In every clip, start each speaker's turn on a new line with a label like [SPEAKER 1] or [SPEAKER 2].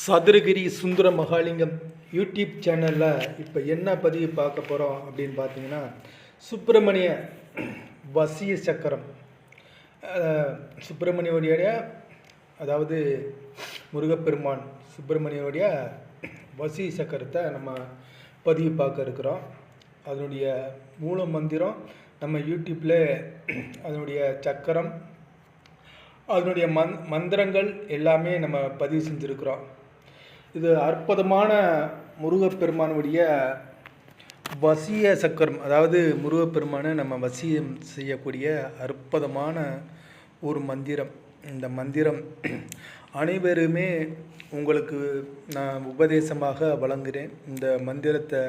[SPEAKER 1] சதுரகிரி சுந்தர Mahalingam YouTube சேனலில் இப்போ என்ன பதிவு பார்க்க போகிறோம் அப்படின்னு பார்த்தீங்கன்னா சுப்பிரமணிய வசிய சக்கரம். சுப்பிரமணியோடைய அதாவது முருகப்பெருமான் சுப்பிரமணியோடைய வசிய சக்கரத்தை நம்ம பதிவு பார்க்க இருக்கிறோம். அதனுடைய மூல மந்திரம் நம்ம யூடியூப்பில் அதனுடைய சக்கரம் அதனுடைய மந் மந்திரங்கள் எல்லாமே நம்ம பதிவு செஞ்சுருக்கிறோம். இது அற்புதமான முருகப்பெருமானுடைய வசிய சக்கரம். அதாவது முருகப்பெருமானை நம்ம வசியம் செய்யக்கூடிய அற்புதமான ஒரு மந்திரம். இந்த மந்திரம் அனைவருமே உங்களுக்கு நான் உபதேசமாக வழங்குகிறேன் இந்த மந்திரத்தை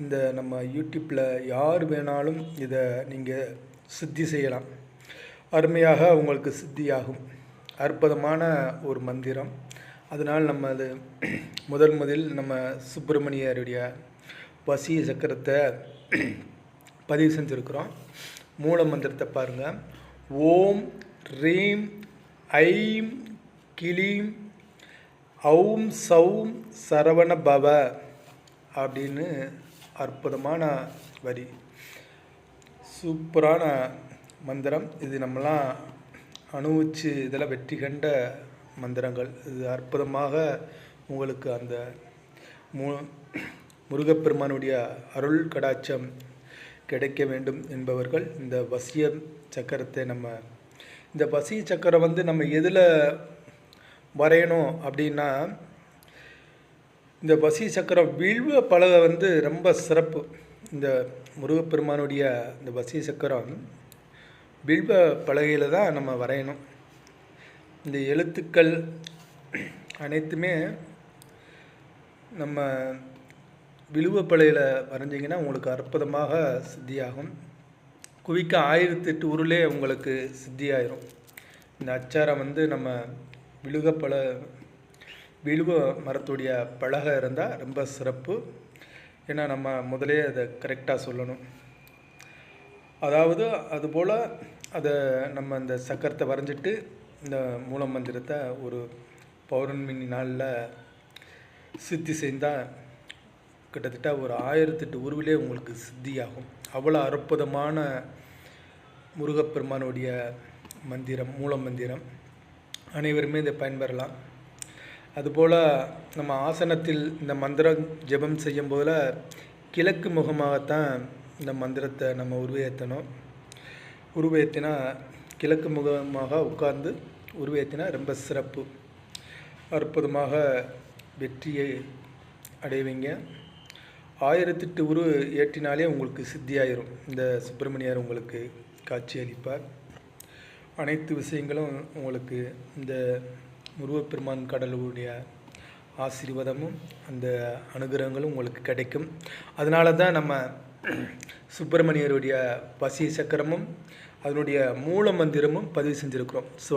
[SPEAKER 1] இந்த நம்ம யூடியூப்பில் யார் வேணாலும் இதை நீங்கள் சித்தி செய்யலாம். அருமையாக உங்களுக்கு சித்தியாகும். அற்புதமான ஒரு மந்திரம். அதனால் நம்ம அது முதல் முதல் நம்ம சுப்பிரமணியருடைய வசிய சக்கரத்தை பதிவு செஞ்சுருக்கிறோம். மூல மந்திரத்தை பாருங்கள் ஓம் ரீம் ஐம் கிளீம் ஔம் சௌம் சரவண பவ அப்படின்னு அற்புதமான வரி. சூப்பரான மந்திரம். இது நம்மலாம் அனுபவிச்சு இதில் வெற்றி கண்ட மந்திரங்கள். இது அற்புதமாக உங்களுக்கு அந்த மு முருகப்பெருமானுடைய அருள் கடாட்சம் கிடைக்க வேண்டும் என்பவர்கள் இந்த வசிய சக்கரத்தை நம்ம இந்த வசிய சக்கரம் வந்து நம்ம எதில் வரையணும் அப்படின்னா இந்த வசி சக்கரம் வில்வ பலகை வந்து ரொம்ப சிறப்பு. இந்த முருகப்பெருமானுடைய இந்த வசி சக்கரம் வில்வ பலகையில் தான் நம்ம வரையணும். இந்த எழுத்துக்கள் அனைத்துமே நம்ம விழுவப்பலையில் வரைஞ்சிங்கன்னா உங்களுக்கு அற்புதமாக சித்தியாகும். குவிக்க ஆயிரத்தி எட்டு உருளே உங்களுக்கு சித்தியாயிரும். இந்த அச்சாரம் வந்து நம்ம விழுகப்பழ விழுவ மரத்துடைய பலகை இருந்தால் ரொம்ப சிறப்பு. ஏன்னா நம்ம முதலே அதை கரெக்டாக சொல்லணும். அதாவது அதுபோல் அதை நம்ம இந்த சக்கரத்தை வரைஞ்சிட்டு இந்த மூல மந்திரத்தை ஒரு பௌர்ணமி நாளில் சித்தி செய்தால் கிட்டத்தட்ட ஒரு ஆயிரத்தெட்டு உருவிலே உங்களுக்கு சித்தியாகும். அவ்வளோ அற்புதமான முருகப்பெருமானுடைய மந்திரம் மூல மந்திரம். அனைவருமே இதை பயன்பெறலாம். அதுபோல் நம்ம ஆசனத்தில் இந்த மந்திரம் ஜெபம் செய்யும் போல கிழக்கு முகமாகத்தான் இந்த மந்திரத்தை நம்ம உருவேற்றணும் உருவேற்றினா கிழக்கு முகமாக உட்கார்ந்து உருவேற்றினா ரொம்ப சிறப்பு. அற்புதமாக வெற்றியை அடைவீங்க. ஆயிரத்தெட்டு உரு ஏற்றினாலே உங்களுக்கு சித்தியாயிரும். இந்த சுப்பிரமணியர் உங்களுக்கு காட்சி அளிப்பார் அனைத்து விஷயங்களும் உங்களுக்கு இந்த முருகப்பெருமான் கடலுடைய ஆசீர்வாதமும் அந்த அனுகிரகங்களும் உங்களுக்கு கிடைக்கும். அதனால தான் நம்ம சுப்பிரமணியருடைய பசி சக்கரமும் அதனுடைய மூல மந்திரமும் பதிவு செஞ்சுருக்கிறோம். ஸோ